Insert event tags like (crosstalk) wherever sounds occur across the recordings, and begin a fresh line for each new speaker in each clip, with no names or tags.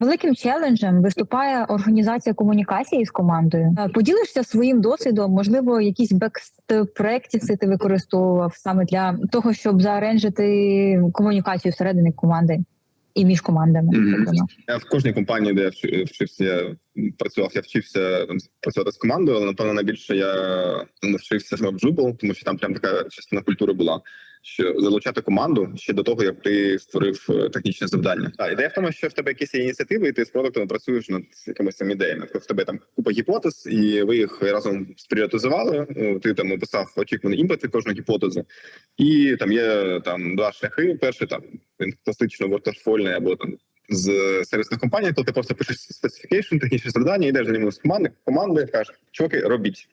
Великим челенджем виступає організація комунікації з командою. Е, Поділишся своїм досвідом, можливо, якісь бекст практиси ти використовував саме для того, щоб зааренжити комунікацію всередині команди і між командами.
mm
-hmm.
Я в кожній компанії, де я вч- вчився, я працював, я вчився там, працювати з командою, але напевно найбільше я навчився з в Drupal, тому що там прям така частина культури була. Що залучати команду ще до того, як ти створив е, технічне завдання. А ідея в тому, що в тебе якісь є ініціативи, і ти з продуктами працюєш над якимись там ідеями. Тобто в тебе там купа гіпотез, і ви їх разом спріоритизували. Ну, Ти там описав очікуваний імпет від кожної гіпотези, і там є там два шляхи. Перший там класично вортерфольний або там з сервісних компаній, коли ти просто пишеш специфікейшн, технічне завдання, йдеш за ними з команди, команди, кажеш, чуваки, робіть.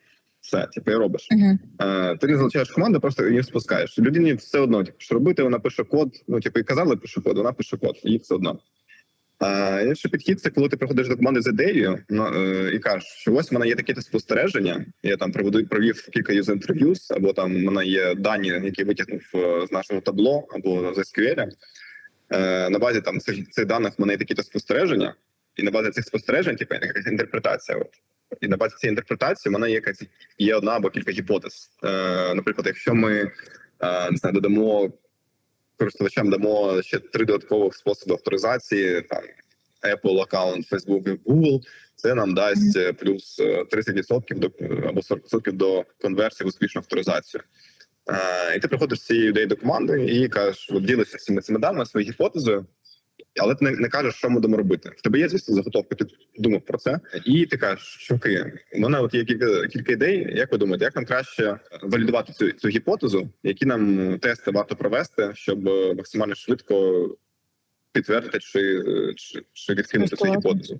Все, типу, і робиш.
Мгм.
Е, ти не залучаєш команду, просто її спускаєш. Людині все одно, типу, що робити, вона пише код. Ну, типу, і казали, пише код, вона пише код, їй все одно. А інший підхід це коли ти приходиш до команди з ідеєю ну, е, і кажеш, що ось в мене є такі спостереження. Я там проведу провів кілька юз інтерв'юз, або там в мене є дані, які витягнув е, з нашого табло або з SQL. Е, на базі там цих, цих даних в мене є такі-то спостереження, і на базі цих спостережень, типу, якась інтерпретація. От. І на базі цієї інтерпретації в мене є якась є одна або кілька гіпотез. Е, наприклад, якщо ми е, не знаю, додамо користувачам дамо ще три додаткових способи авторизації, там Apple аккаунт, Facebook і Google, це нам дасть е, плюс е, 30% до або 40% до конверсії в успішну авторизацію. Е, і ти приходиш з цією ідеєю до команди і кажеш, от ділишся цими цими даними, своєю гіпотезою, але ти не, не кажеш, що ми будемо робити. В тебе є звісно заготовка, ти думав про це, і ти кажеш, чуваки, у мене от є кілька кілька ідей. Як ви думаєте, як нам краще валідувати цю цю гіпотезу? Які нам тести варто провести, щоб е, максимально швидко підтвердити чи, чи, чи відкинути цю гіпотезу?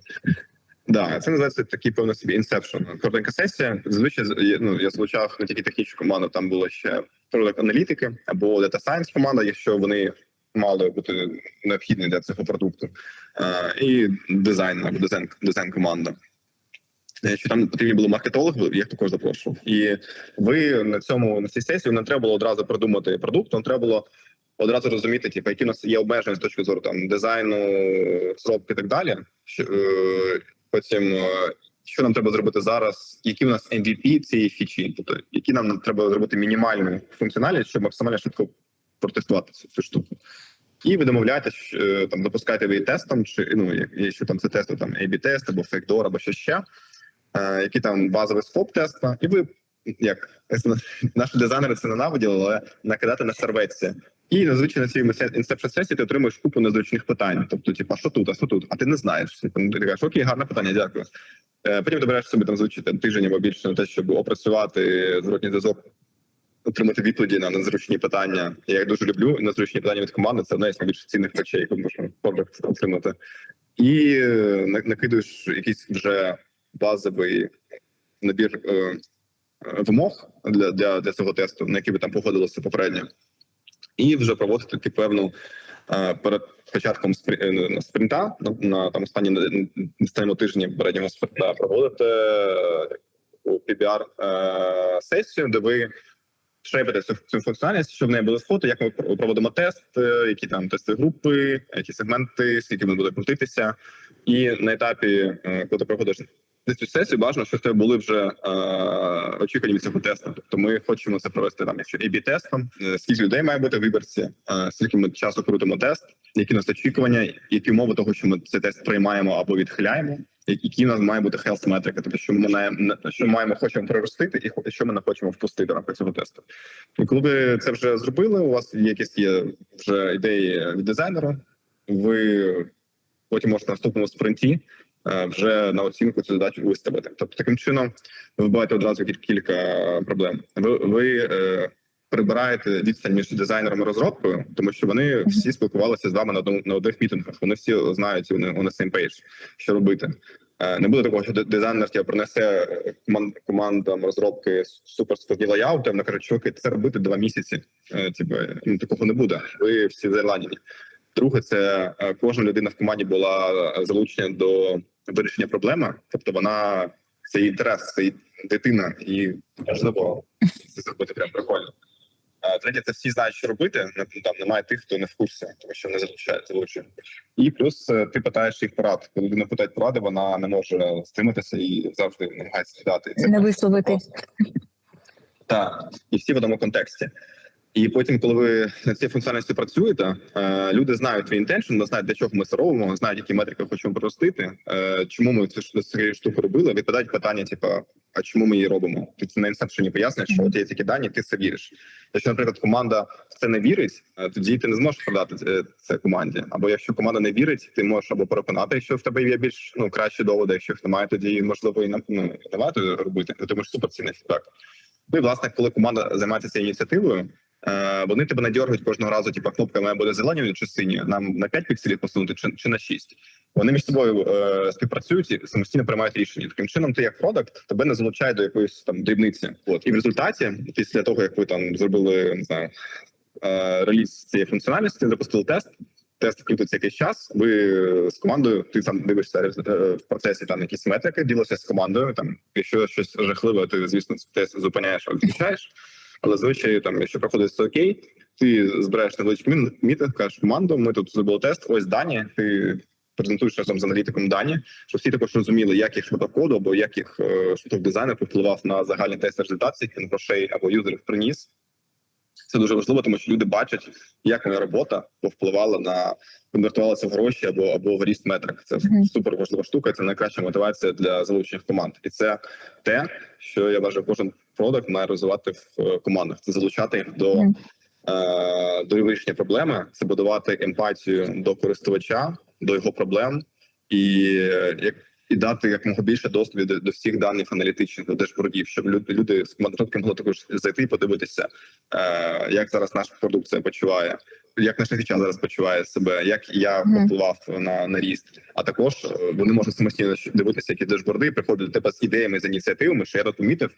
Да, це називається такий певно собі інсепшн. Коротенька сесія. Зазвичай ну я залучав не тільки технічну команду, там було ще продакт аналітики або Data Science команда, якщо вони мали бути необхідні для цього продукту, Е, і дизайн або дизайн дизайн команда. Якщо там потрібні були маркетологи, я їх також запрошував. І ви на цьому на цій сесії не треба було одразу продумати продукт, вам треба було одразу розуміти, типу, які в нас є обмеження з точки зору там дизайну, зробки і так далі. Що, е, потім е, що нам треба зробити зараз, які у нас MVP цієї фічі, тобто які нам треба зробити мінімальну функціональність, щоб максимально швидко протестувати цю, цю штуку. І ви домовляєтесь, що, е, там запускаєте ви тестом, чи ну якщо там це тести, там ab тест або фейкдор, або що ще, е, які там базовий скоп теста, і ви як (laughs) наші дизайнери це ненавиділи, але накидати на серветці. І зазвичай на цій інсепшн сесії ти отримуєш купу незручних питань. Тобто, типу, а що тут, а що тут? А ти не знаєш. Ти кажеш, окей, гарне питання, дякую. Е, Потім береш собі там звучити тиждень або більше на те, щоб опрацювати зворотній зв'язок, отримати відповіді на незручні питання. Я їх дуже люблю. Незручні питання від команди це одна із найбільш цінних речей, яку можна отримати. І е, на- накидуєш якийсь вже базовий набір е, е, вимог для, для, для цього тесту, на які ви там погодилися попередньо, і вже проводити таки певну е, перед початком спрі- е, на спринта на, там останні останньому тижні переднього спринта проводити е, таку PBR сесію, де ви шейпите цю, цю функціональність, щоб в неї були фото, як ми пр- проводимо тест, е, які там тести групи, які сегменти, скільки він буде крутитися, і на етапі, е, коли ти проходиш цю сесію, бажано, щоб в тебе були вже е, очікувані від цього тесту. Тобто ми хочемо це провести там, якщо ab тестом е, скільки людей має бути в виборці, скільки ми часу крутимо тест, які у нас очікування, які умови того, що ми цей тест приймаємо або відхиляємо. Які нас має бути health метрика, тобто що ми маємо що маємо хочемо приростити, і що ми не хочемо впустити рамках цього тесту. І коли ви це вже зробили, у вас є якісь є вже ідеї від дизайнера. Ви потім можете на наступному спринті е, вже на оцінку цю задачу виставити. Тобто, таким чином ви вбиваєте одразу кілька проблем. Ви, ви е, прибираєте відстань між дизайнером і розробкою, тому що вони всі спілкувалися з вами на одному на одних мітингах. Вони всі знають вони на same page, що робити. Е, Не буде такого, що дизайнер тебе принесе команд, командам розробки супер складні лаяути, вона каже, чуваки, це робити два місяці. Е, Типу, ну, такого не буде. Ви всі зайладені. Друге, це е, кожна людина в команді була е, залучена до вирішення проблеми, тобто вона це інтерес, це її дитина, і можливо це зробити прям прикольно. Третє, це всі знають, що робити. Там немає тих, хто не в курсі, тому що не залучає залучує. І плюс е, ти питаєш їх порад. Коли людина питає поради, вона не може стриматися і завжди намагається дати. Це
Не висловити.
так, і всі в одному контексті. І потім, коли ви над цією функціональністю працюєте, е, люди знають твій інтеншн, знають для чого ми це робимо, знають, які метрики хочемо простити, е, чому ми цю штуку робили. Відповідають питання, типу, а чому ми її робимо? Ти це на інсепшені поясниш, що от є такі дані, ти це віриш. Якщо, наприклад, команда в це не вірить, е, тоді ти не зможеш продати це, команді. Або якщо команда не вірить, ти можеш або переконати, що в тебе є більш ну кращі доводи. Якщо їх немає, тоді можливо і ну, не варто робити. Ти можеш суперцінний фідбек. Ну і власне, коли команда займається цією ініціативою, вони тебе не дергають кожного разу, типу, кнопка має буде зеленою чи синьою, нам на 5 пікселів посунути чи, чи на 6. Вони між собою е, співпрацюють і самостійно приймають рішення. Таким чином, ти як продакт тебе не залучає до якоїсь там дрібниці. От і в результаті, після того як ви там зробили не знаю е, реліз цієї функціональності, запустили тест. Тест крутиться якийсь час. Ви з командою, ти сам дивишся е, в процесі там якісь метрики, ділишся з командою. Там, якщо щось жахливе, ти звісно тест зупиняєш, відключаєш. Але звичайно, там, якщо проходить все окей, ти збираєш невеличкий мітинг, кажеш команду. Ми тут зробили тест. Ось дані. Ти презентуєш разом з аналітиком дані, щоб всі також розуміли, як їх шматок коду або як їх е, шматок дизайну впливав на загальний тест результацій, він грошей або юзерів приніс. Це дуже важливо, тому що люди бачать, як моя робота повпливала на конвертувалася в гроші або або в ріст метрик. Це супер важлива штука. Це найкраща мотивація для залучених команд, і це те, що я вважаю, кожен продакт має розвивати в е, командах. Це залучати їх до, е, до вирішення проблеми, це будувати емпатію до користувача, до його проблем і як. І дати якомога більше доступу до, до всіх даних аналітичних до дешбордів, щоб люди, люди з командировки могли також зайти і подивитися, е, як зараз наша продукція почуває, як наш HR зараз почуває себе, як я
Мгм.
повпливав на, на ріст. А також е, вони можуть самостійно дивитися, які дешборди приходять до тебе з ідеями з ініціативами. Що я тут помітив,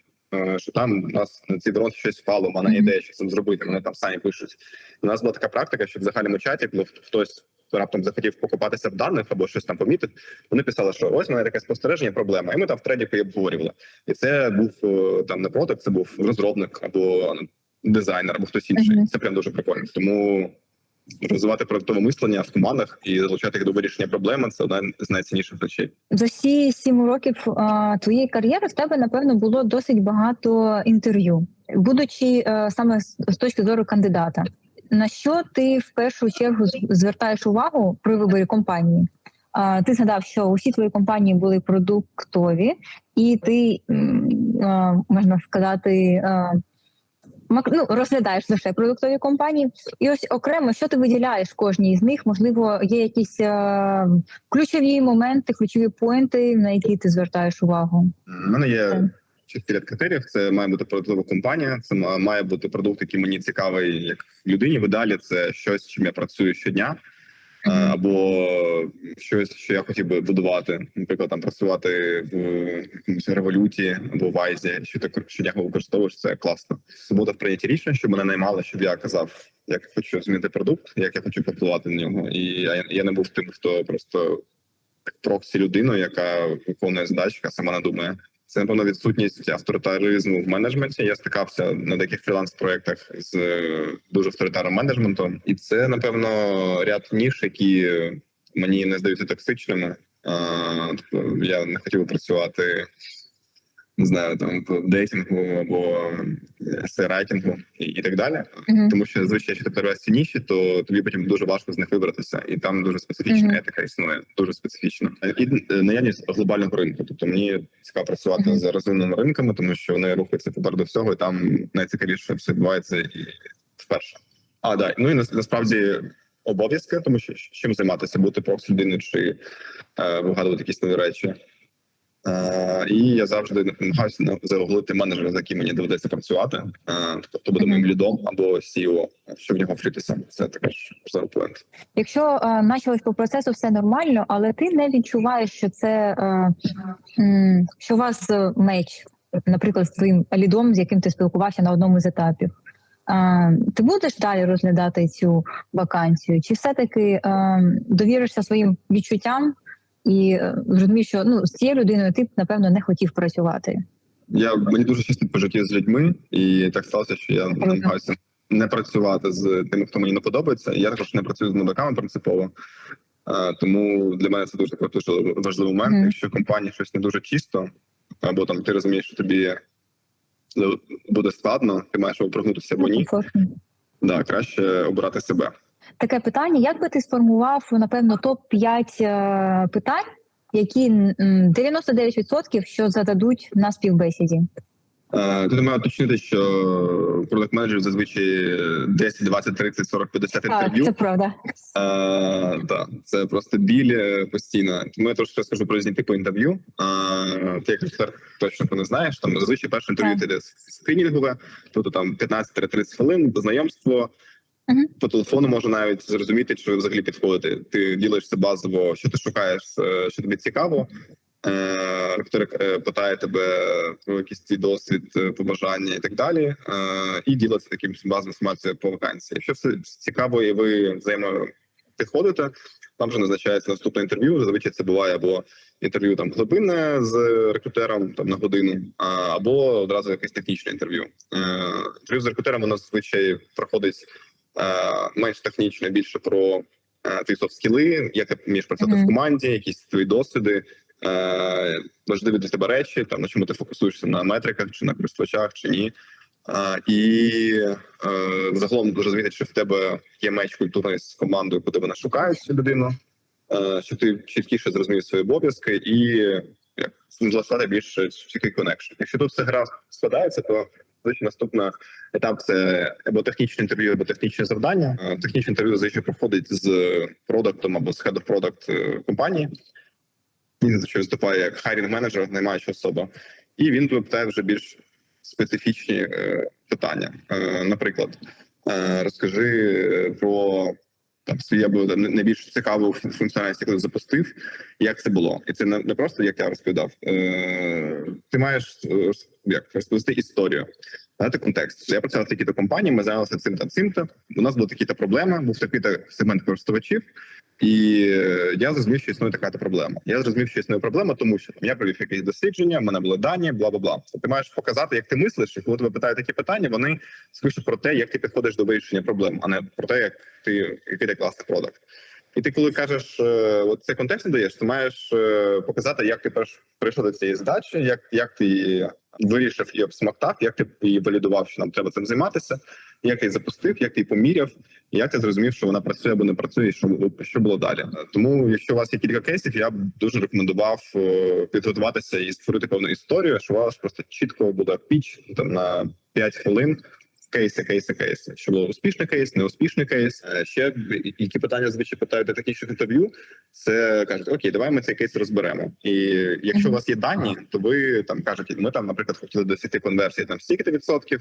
що там у нас на цій дорозі щось впало, мене ідея, що цим зробити. Вони там самі пишуть. У нас була така практика, що в загальному чаті, коли хтось раптом захотів покопатися в даних або щось там помітив, вони писали, що ось мене таке спостереження, проблема. І ми там в треді її обговорювали. І це був е, там не продакт, це був розробник або ну, дизайнер, або хтось інший. Це прям дуже прикольно. Тому розвивати продуктове мислення в командах і залучати їх до вирішення проблеми це одна з найцінніших речей.
За всі сім років а, твоєї кар'єри в тебе напевно було досить багато інтерв'ю, будучи а, саме з, точки зору кандидата. На що ти в першу чергу звертаєш увагу при виборі компанії? А, ти згадав, що усі твої компанії були продуктові, і ти можна сказати. А, Ну, розглядаєш лише продуктові компанії, і ось окремо, що ти виділяєш кожній з них? Можливо, є якісь е, ключові моменти, ключові поінти, на які ти звертаєш увагу.
У мене є ряд критеріїв. Це має бути продуктова компанія. Це ма- має бути продукт, який мені цікавий як людині. Видалі це щось, чим я працюю щодня. Е. Або щось, що я хотів би будувати, наприклад, там працювати в якомусь революті або в Айзі, що ти щодня використовуєш, це класно. Свобода в прийнятті рішень, щоб мене наймали, щоб я казав, як я хочу змінити продукт, як я хочу попливати на нього. І я, я не був тим, хто просто як проксі людиною, яка виконує задачі, яка сама не думає. Це напевно відсутність авторитаризму в менеджменті. Я стикався на деяких фріланс-проєктах з е, дуже авторитарним менеджментом, і це напевно ряд ніж, які мені не здаються токсичними. Тобто я не хотів працювати. Не знаю, там в дейтингу або райтингу і, і так далі.
Мгм.
Тому що звичайно, якщо ти перевести ці ніші, то тобі потім дуже важко з них вибратися, і там дуже специфічна
Мгм.
етика існує, дуже специфічна. І е, наявність глобального ринку. Тобто мені цікаво працювати
Мгм.
з розвиненими ринками, тому що вони рухаються попереду всього, і там найцікавіше все відбувається і вперше. А да, ну і нас- насправді обов'язки, тому що чим займатися, бути проксі людиною чи е, вигадувати якісь нові речі. Е, і я завжди намагаюся на- загуглити менеджера, за яким мені доведеться працювати. Е, тобто, буде моїм лідом або CEO, щоб в нього вчитися. Це також поінт.
Якщо е, началось по процесу все нормально, але ти не відчуваєш, що це е, що у вас е, меч, наприклад, з твоїм лідом, з яким ти спілкувався на одному з етапів. Е, ти будеш далі розглядати цю вакансію, чи все таки е, довіришся своїм відчуттям і е, зрозумів, що ну з цією людиною ти напевно не хотів працювати.
Я мені дуже щастить по житті з людьми, і так сталося, що я намагаюся не працювати з тими, хто мені не подобається. Я також не працюю з новаками принципово. Е, Тому для мене це дуже дуже важливий момент.
Мгм.
Якщо компанія щось не дуже чисто, або там ти розумієш, що тобі ну, буде складно, ти маєш або прогнутися або ні.
Комфортно.
Да, краще обирати себе.
Таке питання: як би ти сформував напевно топ 5 питань, які м, 99% що зададуть на співбесіді?
Е, Тут маю уточнити, що продакт менеджер зазвичай 10, 20, 30, 40, 50
Так,
інтерв'ю.
це правда.
Е, так, це просто біль е, постійно. Тому я трошки розкажу про різні типи інтерв'ю. Е, ти як режисер точно про не знаєш. Там зазвичай перше інтерв'ю
Так.
йде скринінгове, тобто там 15-30 хвилин, знайомство.
Мгм.
По телефону можна навіть зрозуміти, чи взагалі підходите. Ти ділишся базово, що ти шукаєш, е, що тобі цікаво. Е, Ректор е, питає тебе про якийсь твій досвід, побажання і так далі, і ділиться таким базовою інформацією по вакансії. Якщо все цікаво і ви взаємо підходите, там вже назначається наступне інтерв'ю. Зазвичай це буває або інтерв'ю там глибинне з рекрутером там на годину, або одразу якесь технічне інтерв'ю. Інтерв'ю з рекрутером воно зазвичай проходить менш технічно, більше про е, твої софт-скіли, як ти вмієш працювати
Мгм.
в команді, якісь твої досвіди. Е, важливі для тебе речі, там на чому ти фокусуєшся на метриках, чи на користувачах, чи ні. А, і е, загалом розуміти, чи в тебе є меч культурний з командою, куди вона шукає цю людину, е, що ти чіткіше зрозумів свої обов'язки і як злаштувати більш чіткий коннекшн. Якщо тут все гра складається, то звичайно наступний етап це або технічне інтерв'ю, або технічне завдання. Е, Технічне інтерв'ю зазвичай проходить з продуктом або з head of product е, компанії. Він зазвичай виступає як хайрінг менеджер, наймаюча особа, і він питає вже більш специфічні е, питання. Наприклад, розкажи про там свій або найбільш цікаву функціональність, яку ти запустив, як це було, і це не, просто як я розповідав. Ти маєш як розповісти історію. Дати контекст. Я працював в такій-то компанії, ми займалися цим та цим. то У нас були такі-то проблеми, був такий-то сегмент користувачів, і е, я зрозумів, що існує така проблема. Я зрозумів, що існує проблема, тому що там я провів якісь дослідження, в мене були дані, бла бла бла. Ти маєш показати, як ти мислиш, і коли тебе питають такі питання, вони скоріше про те, як ти підходиш до вирішення проблем, а не про те, як ти який ти класний продакт. І ти, коли кажеш, е, от цей контекст не даєш, ти маєш е, показати, як ти прийшов до цієї задачі, як, як ти вирішив і обсмактав, як ти її валідував, що нам треба цим займатися, як ти її запустив, як ти її поміряв, і як ти зрозумів, що вона працює або не працює, що, що було далі. Тому, якщо у вас є кілька кейсів, я б дуже рекомендував е, підготуватися і створити певну історію, що у вас просто чітко буде піч там на 5 хвилин. Кейси, кейси, кейси. Що було успішний кейс, неуспішний кейс. Е, Ще які питання звичайно питають до технічних інтерв'ю. Це кажуть, окей, давай ми цей кейс розберемо. І якщо у вас є дані, то ви там кажете, ми там, наприклад, хотіли досягти конверсії там стільки відсотків,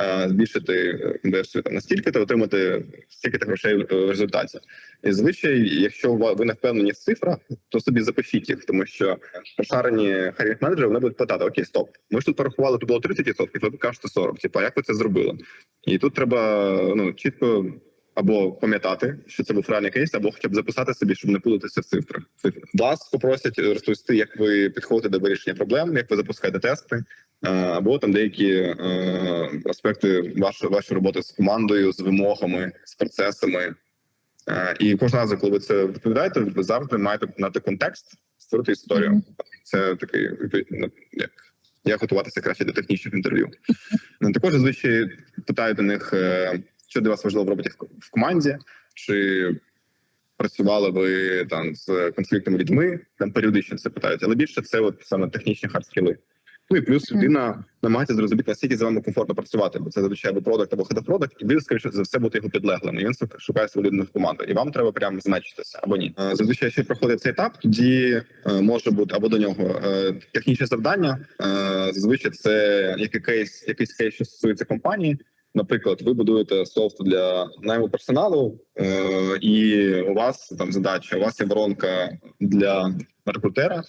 е, збільшити конверсію там настільки, то отримати стільки грошей е, в результаті. І звичай, якщо ви не впевнені в цифрах, то собі запишіть їх, тому що пошарені харінг менеджери вони будуть питати: Окей, стоп, ми ж тут порахували, то було 30%, ви кажете 40%. Типа, як ви це зробили? І тут треба ну чітко. Або пам'ятати, що це був реальний кейс, або хоча б записати собі, щоб не путатися в цифрах. Вас попросять розповісти, як ви підходите до вирішення проблем, як ви запускаєте тести, е, або там деякі е, аспекти вашої вашої роботи з командою, з вимогами, з процесами. Е, І кожного разу, коли ви це відповідаєте, ви завжди маєте знати контекст, створити історію. Це такий ну, як, як готуватися краще до технічних інтерв'ю. Ну, Також зазвичай питаю до них, е, що для вас важливо в роботі в команді, чи працювали ви там з конфліктними людьми, там періодично це питають, але більше це от саме технічні хардскіли. Ну і плюс людина намагається зрозуміти, наскільки з вами комфортно працювати, бо це зазвичай або продакт, або product, і ви, скоріше за все, будете його підлеглим. І він шукає свою людину в команду. І вам треба прямо значитися або ні. Е, Зазвичай, якщо проходить цей етап, тоді е, може бути або до нього е, технічне завдання. Зазвичай це який кейс, якийсь кейс, що стосується компанії. Наприклад, ви будуєте софт для найму персоналу, е, і у вас там задача, у вас є воронка для рекрутера,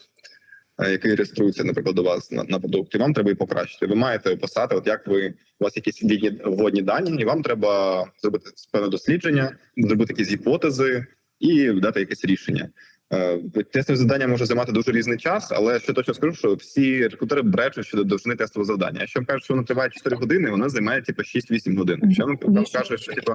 який реєструється, наприклад, до вас на, на продукт, вам треба її покращити. Ви маєте описати, от як ви у вас якісь ввідні- вводні дані, і вам треба зробити певне дослідження, зробити якісь гіпотези і дати якесь рішення. Е, Тестове завдання може займати дуже різний час, але що точно скажу, що всі рекрутери бречуть щодо довжини тестового завдання. Якщо кажуть, що воно триває 4 години, воно займає типу 6-8 годин. Якщо вам кажуть, що типу,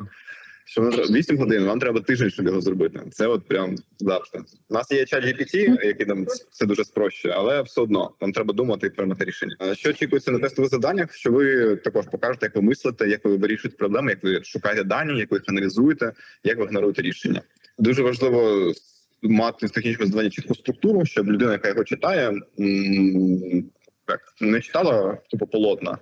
що воно 8 годин, вам треба тиждень, щоб його зробити. Це от прям завжди. У нас є чат GPT, який нам це дуже спрощує, але все одно вам треба думати і приймати рішення. Що очікується на тестових завданнях? Що ви також покажете, як ви мислите, як ви вирішуєте проблеми, як ви шукаєте дані, як ви їх аналізуєте, як ви генеруєте рішення. Дуже важливо мати в технічному завданні чітку структуру, щоб людина, яка його читає, м, як не читала типу полотна,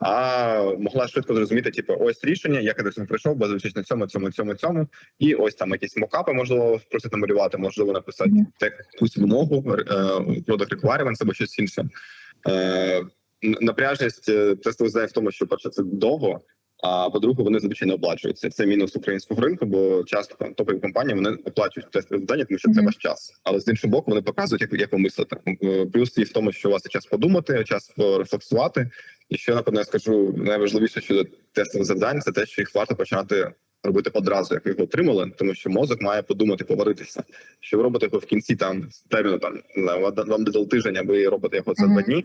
а могла швидко зрозуміти, типу, ось рішення, як я до цього прийшов, базуючись на цьому, цьому, цьому, цьому, і ось там якісь мокапи, можливо, просити намалювати, можливо, написати якусь вимогу, е, product requirements або щось інше. Е, Напряжність е, тестових завдань в тому, що перше це довго. А по-друге, вони звичайно оплачуються. Це мінус українського ринку, бо часто там топові компанії вони оплачують тестові завдання, тому що це ваш час. Але з іншого боку, вони показують, як, як ви мислите. Плюс і в тому, що у вас є час подумати, час порефлексувати. І ще напевно я скажу найважливіше щодо тестових завдань, це те, що їх варто починати робити одразу, як ви його отримали, тому що мозок має подумати, поваритися. Що ви робите його в кінці там терміну там вам- вам тиждень, аби робити робите його за
Мгм.
два дні.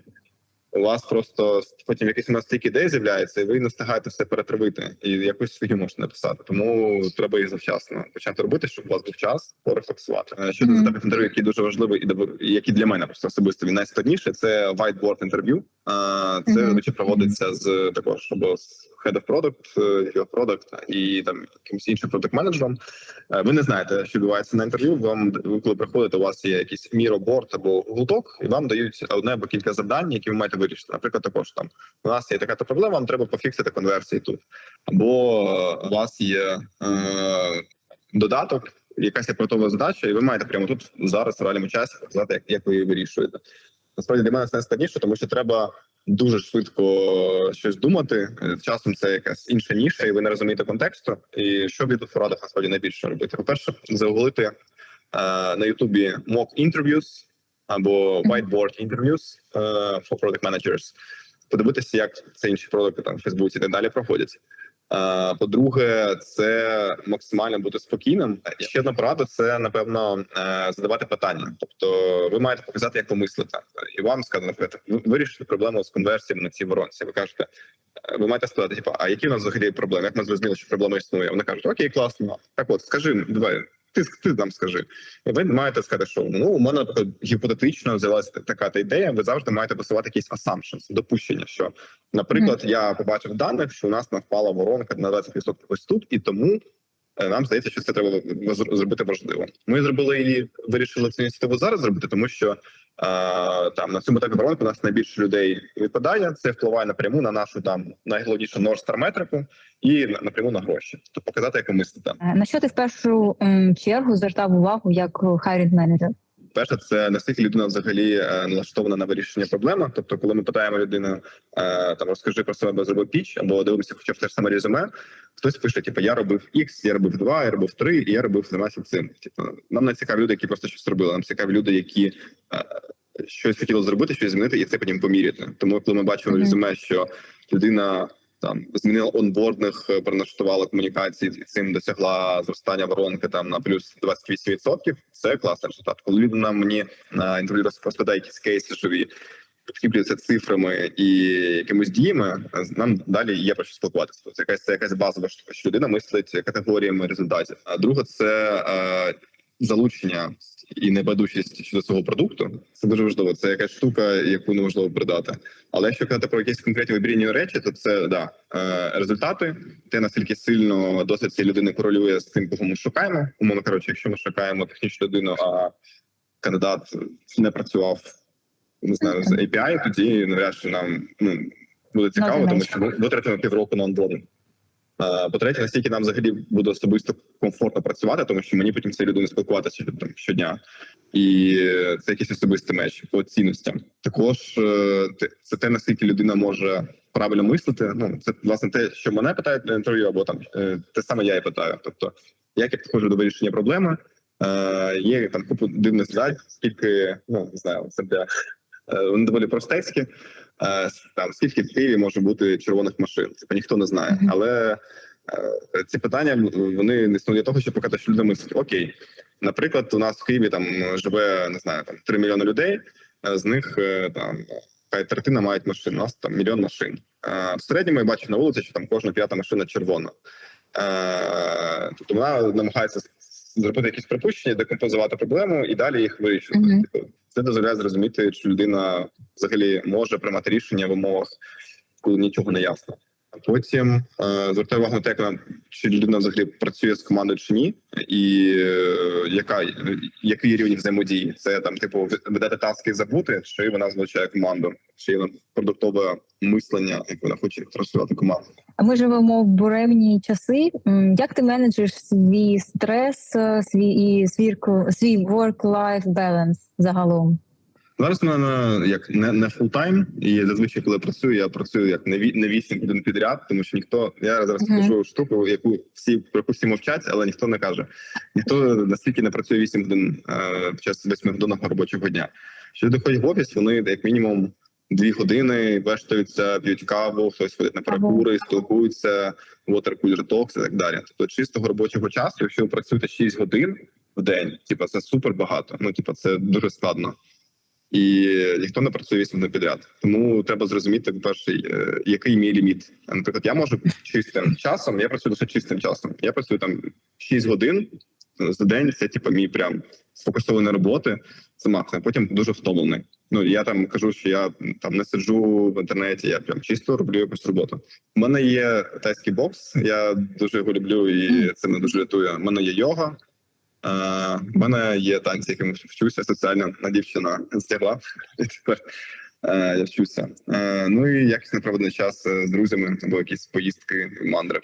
У вас просто потім якийсь у нас стільки ідей з'являється, і ви не встигаєте все перетравити, і якусь свою можете написати. Тому треба їх завчасно почати робити, щоб у вас був час порефлексувати. Щодо
mm-hmm.
етапів інтерв'ю, які дуже важливий і які для мене просто особисто він найскладніше, це whiteboard інтерв'ю. Це mm-hmm. проводиться з також або з Head of Product, е, VP of Product і там якимось іншим продакт менеджером. Е, Ви не знаєте, що відбувається на інтерв'ю. Вам ви коли приходите, у вас є якийсь міроборд або гулток, і вам дають одне або кілька завдань, які ви маєте вирішити. Наприклад, також там у нас є така проблема, вам треба пофіксити конверсії тут, або е, у вас є е, додаток. Якась є портова задача, і ви маєте прямо тут зараз в реальному часі показати, як, як ви її вирішуєте. Насправді для мене це найскладніше, тому що треба дуже швидко щось думати. Часом це якась інша ніша, і ви не розумієте контексту. І що б я тут порадив насправді найбільше робити? По-перше, загуглити е, на Ютубі mock interviews або whiteboard interviews е, for product managers. Подивитися, як це інші продукти там в Фейсбуці і так далі проходять. По-друге, це максимально бути спокійним. Ще одна порада це напевно е, задавати питання. Тобто, ви маєте показати, як ви мислите, і вам сказати, наприклад, ви- вирішити проблему з конверсіями на цій воронці. Ви кажете, е, ви маєте спитати, типу, а які у нас взагалі проблеми? Як ми зрозуміли, що проблема існує? Вони кажуть, окей, класно. Так, от скажи, давай. Ти, ти там скажи, і ви маєте сказати, що ну у мене гіпотетично взялася така та ідея. Ви завжди маєте посувати якісь assumptions, допущення, що Наприклад, я побачив даних, що у нас навпала воронка на 20% ось тут, і тому нам здається, що це треба зробити важливо. Ми зробили і вирішили цю ініціативу зараз зробити, тому що е, там на цьому етапі воронки у нас найбільше людей відпадає. Це впливає напряму на нашу там найголовнішу Star метрику і напряму на гроші. Тобто показати, як ми мислите.
Е, На що ти в першу чергу звертав увагу як хайрінг менеджер?
Перше, це наскільки людина взагалі е, налаштована на вирішення проблеми. Тобто, коли ми питаємо людину е, там розкажи про себе, зробив піч, або дивимося, хоча б те ж саме резюме, хтось пише: типу, я робив X, я робив 2, я робив 3, і я робив займався цим. Типу, нам не цікаві люди, які просто щось робили. Нам цікаві люди, які е, щось хотіли зробити, щось змінити, і це потім поміряти. Тому, коли ми бачимо
Мгм.
резюме, що людина. Там змінила онбордних, е, переналаштувала комунікації і цим досягла зростання воронки там на плюс 28%. Це класний результат. Коли людина мені на інтерв'ю розповідає якісь кейси живі, підкріплюється цифрами і якимись діями. Нам далі є про що спілкуватися. Це якась це якась базова штука, що людина мислить категоріями результатів. А друге, це е, залучення і небайдужість щодо свого продукту. Це дуже важливо. Це якась штука, яку неможливо передати. Але якщо казати про якісь конкретні вибірні речі, то це да е, результати. Те наскільки сильно досвід цієї людини корелює з тим, кого ми шукаємо. Умовно кажучи, якщо ми шукаємо технічну людину, а кандидат не працював не знаю з API, тоді навряд чи нам ну буде цікаво, тому що ми витратимо півроку на онбординг. По-третє, наскільки нам взагалі буде особисто комфортно працювати, тому що мені потім цією людиною спілкуватися там щодня, і це якийсь особистий меч по цінностям. Також е, це те, наскільки людина може правильно мислити. Ну це власне те, що мене питають на інтерв'ю, або там е, те саме я і питаю. Тобто, як я підходжу до вирішення проблеми. Е, Є там купу дивних задач, скільки ну не знаю, це для вони доволі простецькі. Е, Там скільки в Києві може бути червоних машин? Типа ніхто не знає, але Е, Ці питання вони не існують для того, щоб показати, що люди мислять. Окей, наприклад, у нас в Києві там живе не знаю, там 3 мільйони людей. е, З них е, там хай третина мають машин. У нас там мільйон машин. Е, В середньому я бачу на вулиці, що там кожна п'ята машина червона. Е, Тобто вона намагається зробити якісь припущення, декомпозувати проблему і далі їх вирішувати. Це дозволяє зрозуміти, чи людина взагалі може приймати рішення в умовах, коли нічого не ясно. Потім е, звертаю увагу на те, як вона чи людина взагалі працює з командою чи ні, і е, яка який рівень взаємодії. Це там, типу, ведете таски і забути, чи вона залучає команду, чи вона продуктове мислення, як вона хоче транслювати команду.
А ми живемо в буремні часи. Як ти менеджиш свій стрес, е, свій і свій, свій work-life balance загалом?
Зараз в мене як не, не фултайм, і зазвичай, коли працюю, я працюю як не не вісім годин підряд, тому що ніхто я зараз скажу штуку, яку всі про яку всі мовчать, але ніхто не каже. Ніхто настільки не працює вісім годин е, під час восьмигодинного робочого дня. Що люди ходять в офіс, вони як мінімум дві години вештаються, п'ють каву, хтось ходить на перекури, спілкуються, water-cooler talks і так далі. Тобто чистого робочого часу, якщо ви працюєте 6 годин в день, типа це супер багато. Ну типа це дуже складно. І ніхто не працює 8 годин підряд. Тому треба зрозуміти, перше, який мій ліміт. Наприклад, я можу чистим часом, я працюю лише чистим часом. Я працюю там 6 годин за день. Це типу мій прям сфокусований роботи. Це максимум. Потім дуже втомлений. Ну я там кажу, що я там не сиджу в інтернеті, я прям чисто роблю якусь роботу. У мене є тайський бокс, я дуже його люблю, і це мене дуже рятує. У мене є йога. У мене є танці, якими вчуся соціальна дівчина зтягла. І тепер е, я вчуся. Е, ну і якось не проводний час е, з друзями або якісь поїздки, мандри.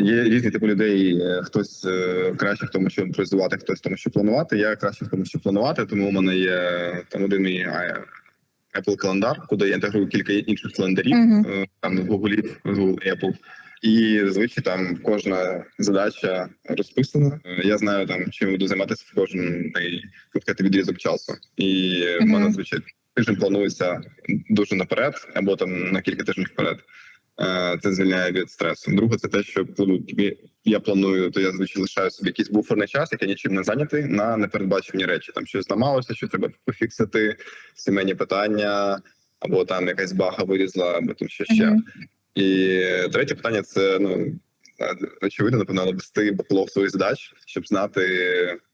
Є різні типи людей. Хтось краще в тому, щоб імпровізувати, хтось в тому, що планувати. Я краще в тому, що планувати. Тому у мене є там один мій Apple календар, куди я інтегрую кілька інших календарів.
Мгм.
е, Там Google, Google, Apple. І зазвичай там кожна задача розписана. Я знаю там чим буду займатися в кожен конкретний відрізок часу. І в
Мгм.
мене звичай тиждень планується дуже наперед, або там на кілька тижнів вперед. Е, Це звільняє від стресу. Друге, це те, що я планую, то я звичайно лишаю собі якийсь буферний час, який нічим не зайнятий на непередбачені речі. Там щось зламалося, що треба пофіксити, сімейні питання, або там якась бага вирізла, або там що ще.
Мгм.
І третє питання це ну очевидно, напевно, вести баклог своїх задач, щоб знати,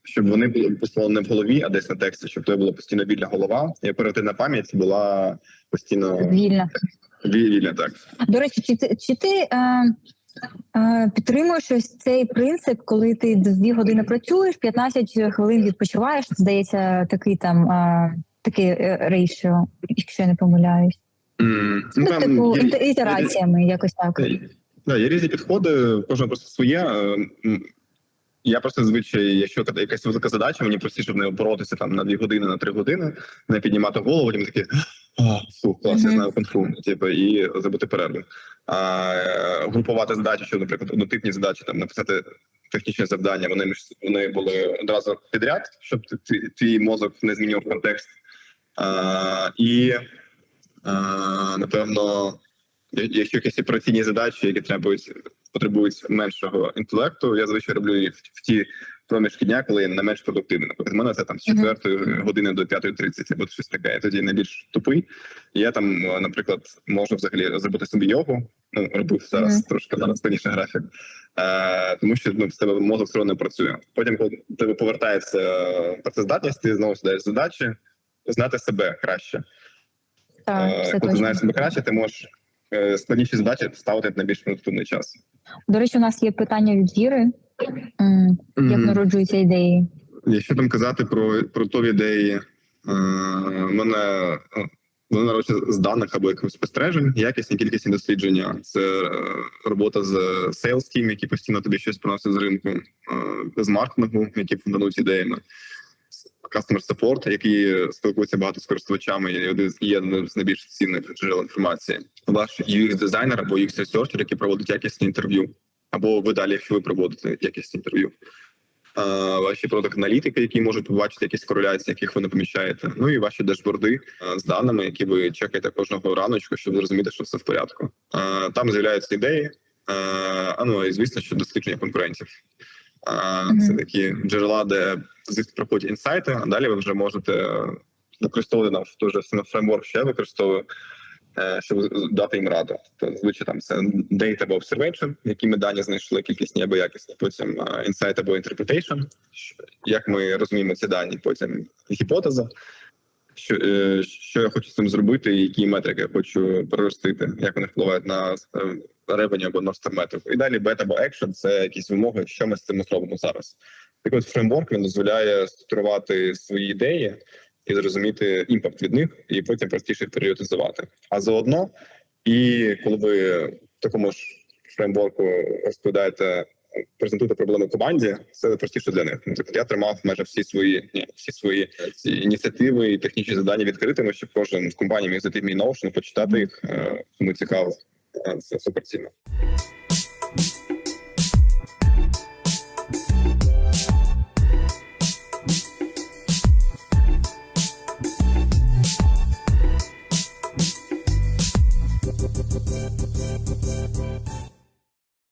щоб вони були просто не в голові, а десь на тексті, щоб це була постійно вільна голова. І оперативна пам'ять була постійно
Вільна.
вільна. Так
До речі, чи ти чи ти е, е, підтримуєш ось цей принцип, коли ти дві години працюєш, 15 хвилин відпочиваєш? Здається, такий там е, таке е, рейшо, якщо я не помиляюсь.
М,
Ну, типу
є-
ітераціями, якось так.
Е, Да, є різні підходи, кожного просто своє. Е, Я просто звичай, якщо якась велика задача, мені простіше в неї боротися там на дві години, на три години, не піднімати голову, потім такі «А, фу, клас, я знаю конфу, типу, і зробити перерву. А е, групувати задачі, що, наприклад, однотипні задачі, там написати технічне завдання, вони між вони були одразу підряд, щоб твій, мозок не змінював контекст. А, і напевно, я- якщо якісь операційні задачі, які требують потребують меншого інтелекту, я звичайно роблю їх в, ті проміжки дня, коли я не менш продуктивний. Наприклад, в мене це там з
Мгм.
4 години до 5.30 або щось таке. Я тоді найбільш тупий. Я там, е, наприклад, можу взагалі зробити собі йогу. Ну, робив зараз
Мгм.
трошки зараз складніше графік, е, тому що ну, в тебе мозок все одно не працює. Потім, коли тебе повертається е, працездатність, ти знову сідаєш задачі, знати себе краще.
Так,
Е, Коли ти знаєш себе краще, ти можеш е, складніші задачі ставити на більш продуктивний час.
До речі, у нас є питання від Віри. Як народжуються ідеї?
Якщо там казати про, про тові ідеї, в мене е, вони народжуються з даних або якихось спостережень, якісні кількісні дослідження. Це робота з sales team, які постійно тобі щось приносять з ринку, з маркетингу, які фундануть ідеями. Customer support, які спілкуються багато з користувачами, і один з- є з найбільш цінних джерел інформації. Ваш UX дизайнер або UX researcher, який проводить якісні інтерв'ю, або ви далі, якщо ви проводите якісні інтерв'ю. Ваші продакт-аналітики, які можуть побачити якісь кореляції, яких ви не помічаєте. Ну і ваші дашборди е, з даними, які ви чекаєте кожного раночку, щоб зрозуміти, що все в порядку. Там з'являються ідеї, а, ну і звісно, що дослідження конкурентів. Це такі джерела, де звідки проходять інсайти, а далі ви вже можете використовувати нам в той же саме фреймворк, що я використовую, е, щоб дати їм раду. Тобто, звичайно, там це data або observation, які ми дані знайшли, кількісні або якісні, потім е, insight або interpretation, як ми розуміємо ці дані, потім гіпотеза, що, е, що я хочу з цим зробити, які метрики я хочу проростити, як вони впливають на ревені або на метрику. І далі бета або екшен це якісь вимоги, що ми з цим зробимо зараз. Так от фреймворк він дозволяє структурувати свої ідеї і зрозуміти імпакт від них, і потім простіше пріоритизувати. А заодно, і коли ви в такому ж фреймворку розповідаєте, презентуєте проблеми команді, це простіше для них. Тобто я тримав майже всі свої ні, всі свої е, ці ініціативи і технічні завдання відкритими, щоб кожен в компанії міг зайти в мій ноушен, почитати їх. Тому цікаво, Е, це супер